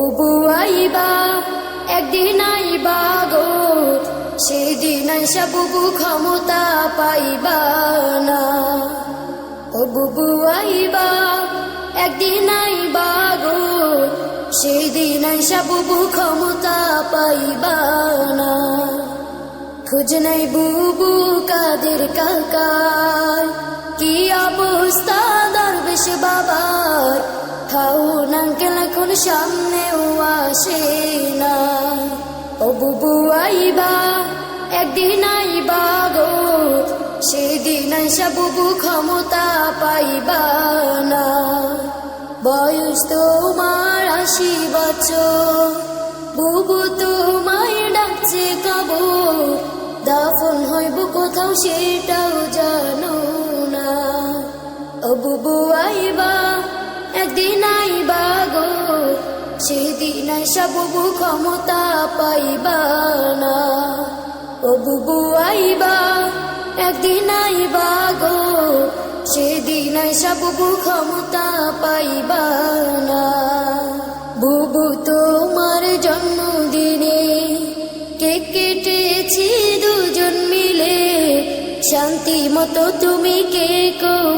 বুবু আইবা, একদিন আইবা গো। সেদিন আইসা বুবু ক্ষমতা পাইবা না। ও বুবু আইবা, একদিন আইবা গো। সেদিন আইসা বুবু ক্ষমতা পাইবা না। খুঁজ নাই বুবু কাদের কাকার কি অবস্থা সামনেও আসে না। বুবু আইবা, একদিন আইবা গো। সেদিন আইসা বুবু ক্ষমতা পাইবা না। বয়স তোমার আশি বছর। বুবু তোমায় ডাকছে কাবো দাফন হইব কোথাও সেটাও সেদিন আইসা বুবু ক্ষমতা পাইবা না ও বুবু আইবা একদিন আইবা গো। সেদিন আইসা বুবু ক্ষমতা পাইবা না, বুবু তোমার জন্মদিনে কেক কেটেছি দুজন মিলে। শান্তি মতো তুমি কেকও খাইলা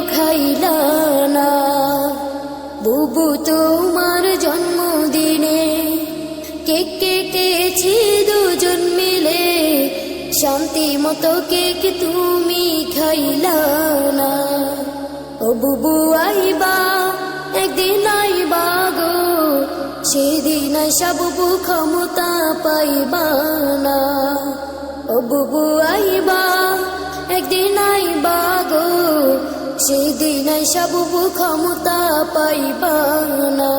তোমার জন্মদিনে কেক কেটেছি দুজন মিলে। শান্তি মতো কেক তুমি খাইলা না। ও বুবু আইবা, একদিন আইবা গো। সেদিন আইসা বুবু ক্ষমতা পাইবা না। ও বুবু আইবা সেদিন সব ক্ষমতা পাইবা না।